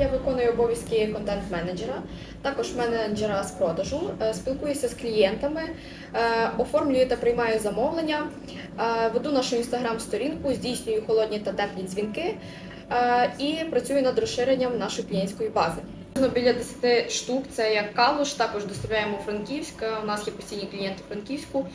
я виконую обов'язки контент-менеджера, також менеджера з продажу, Е, спілкуюся з клієнтами, е, оформлюю та приймаю замовлення, е, веду нашу інстаграм-сторінку, здійснюю холодні та теплі дзвінки і працюю над розширенням нашої клієнтської бази. Біля 10 штук це як калуш, також доставляємо у Франківськ. У нас є постійні клієнти Франківську.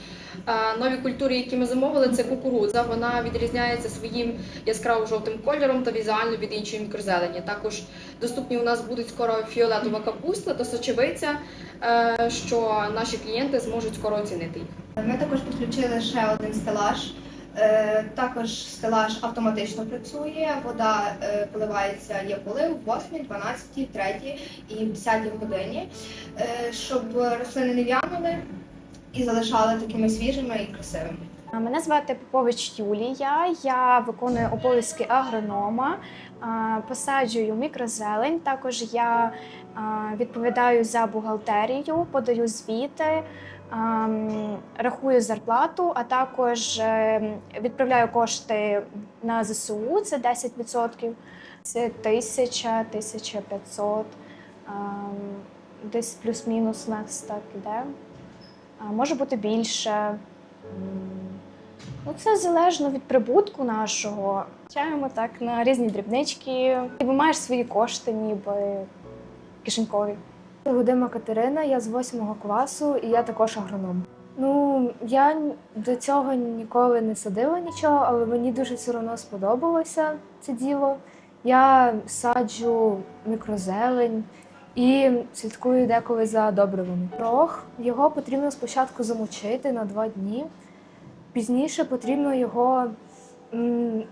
Нові культури, які ми замовили, це кукурудза. Вона відрізняється своїм яскраво жовтим кольором та візуально від іншої мікрозелені. Також доступні у нас будуть скоро фіолетова капуста та сочевиця, е, що наші клієнти зможуть скоро оцінити їх. Ми також підключили ще один стелаж. Е, Також стелаж автоматично працює, вода е, поливається, є полив в 8, 12, 3 і 10 годині, е, щоб рослини не в'янули і залишали такими свіжими і красивими. Мене звати Попович Юлія. Я виконую обов'язки агронома, посаджую мікрозелень. Також я відповідаю за бухгалтерію, подаю звіти, рахую зарплату, а також е, відправляю кошти на ЗСУ. Це 10%. Це 1000, 1500, а, м, десь плюс-мінус нас так іде. Може бути більше. Ну, це залежно від прибутку нашого. Чаємо так на різні дрібнички. Ніби маєш свої кошти, ніби кишенькові. Гудима Катерина, я з восьмого класу і я також агроном. Ну, я до цього ніколи не садила нічого, але мені дуже все одно сподобалося це діло. Я саджу мікрозелень і слідкую деколи за добривами. Рог його потрібно спочатку замочити на два дні. Пізніше потрібно його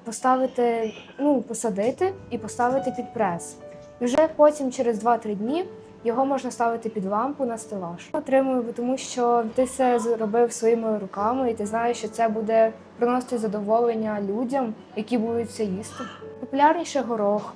поставити, ну, посадити і поставити під прес. І вже потім, через 2-3 дні, його можна ставити під лампу на стелаж. Отримую, тому що ти це зробив своїми руками, і ти знаєш, що це буде приносити задоволення людям, які будуть це їсти. Популярніше горох,